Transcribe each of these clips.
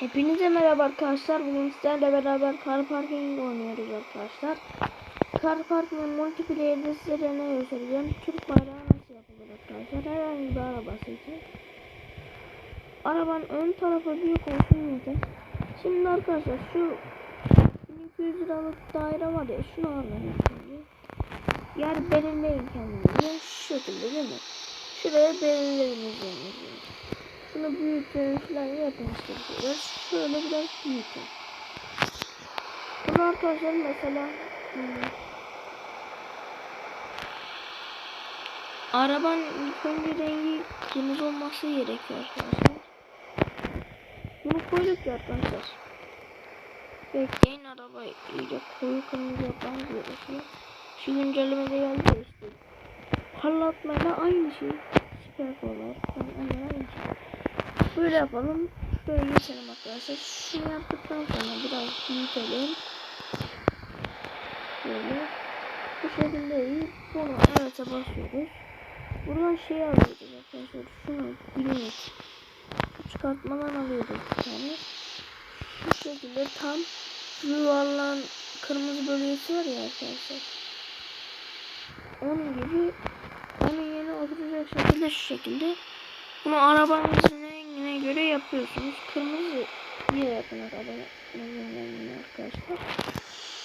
Hepinize merhaba arkadaşlar. Bugün sizlerle beraber Car Parking oynuyoruz arkadaşlar. Car Parking multiplayer'de size ne göstereceğim. Türk bayrağı nasıl yapılır arkadaşlar. Herhangi bir arabası için. Arabanın ön tarafı büyük olsun yeter. Şimdi arkadaşlar şu 1200 liralık daire var ya şunu alalım şimdi. Yer belirleyin kendinize. Şu şekilde değil mi? Şuraya belirleyiniz Şunu büyütün falan yapın işte. Şöyle biraz büyütün. Bunu arkadaşlar mesela hmm, arabanın ilk önce rengi kırmızı olması gerekiyor arkadaşlar. Bunu koyduk ya arkadaşlar. Bekleyin araba iyice koyu kırmızı yapmamız gerekiyor. Şu güncellemede geldi işte. Parlatmayla aynı şey. Süper kollar. Onlar aynı şey. Böyle yapalım. Böyle geçelim arkadaşlar. Şunu yaptıktan sonra biraz büyütelim. Böyle. Bu şekilde iyi. Bunu evet'e basıyoruz. Buradan şey alıyoruz arkadaşlar. Şunu bilinç. Çıkartmadan alıyoruz tane. Bu şekilde tam yuvarlan kırmızı bölgesi var ya arkadaşlar. Onun gibi onun yerine oturacak şekilde şu şekilde bunu arabanızın rengine göre yapıyorsunuz. Kırmızı diye yapın arkadaşlar.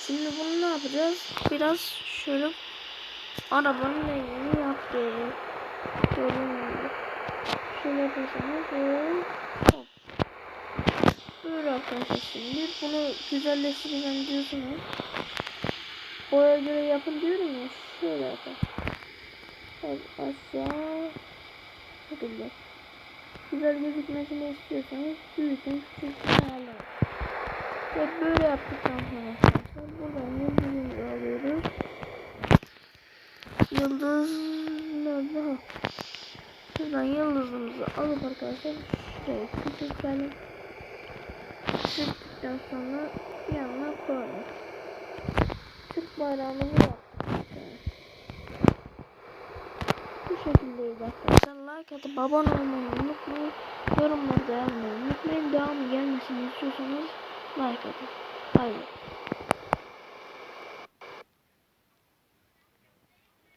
Şimdi bunu ne yapacağız? Biraz şöyle arabanın rengini. Gördüğünüz gibi. Şöyle yaparsanız böyle hop. Böyle arkadaşlar şimdi bunu güzelleştireceğim diyorsunuz. Boya göre yapın diyorum ya. Şöyle. Biraz aşağı şekilde. Güzel gözükmesini istiyorsanız büyütün küçültün ayarlayın. Ve böyle yaptıktan sonra arkadaşlar buradan yıldızımızı alıyoruz. Yıldız nerede? Ha. Şuradan yıldızımızı alıp arkadaşlar şuraya küçültelim. Küçülttükten sonra yanına koyalım. Türk bayrağımızı yaptık. Bu şekildeyiz arkadaşlar. Like atıp abone olmayı unutmayın. Yorumlarda yazmayı unutmayın. Devamı gelmesini istiyorsanız like atın. Haydi.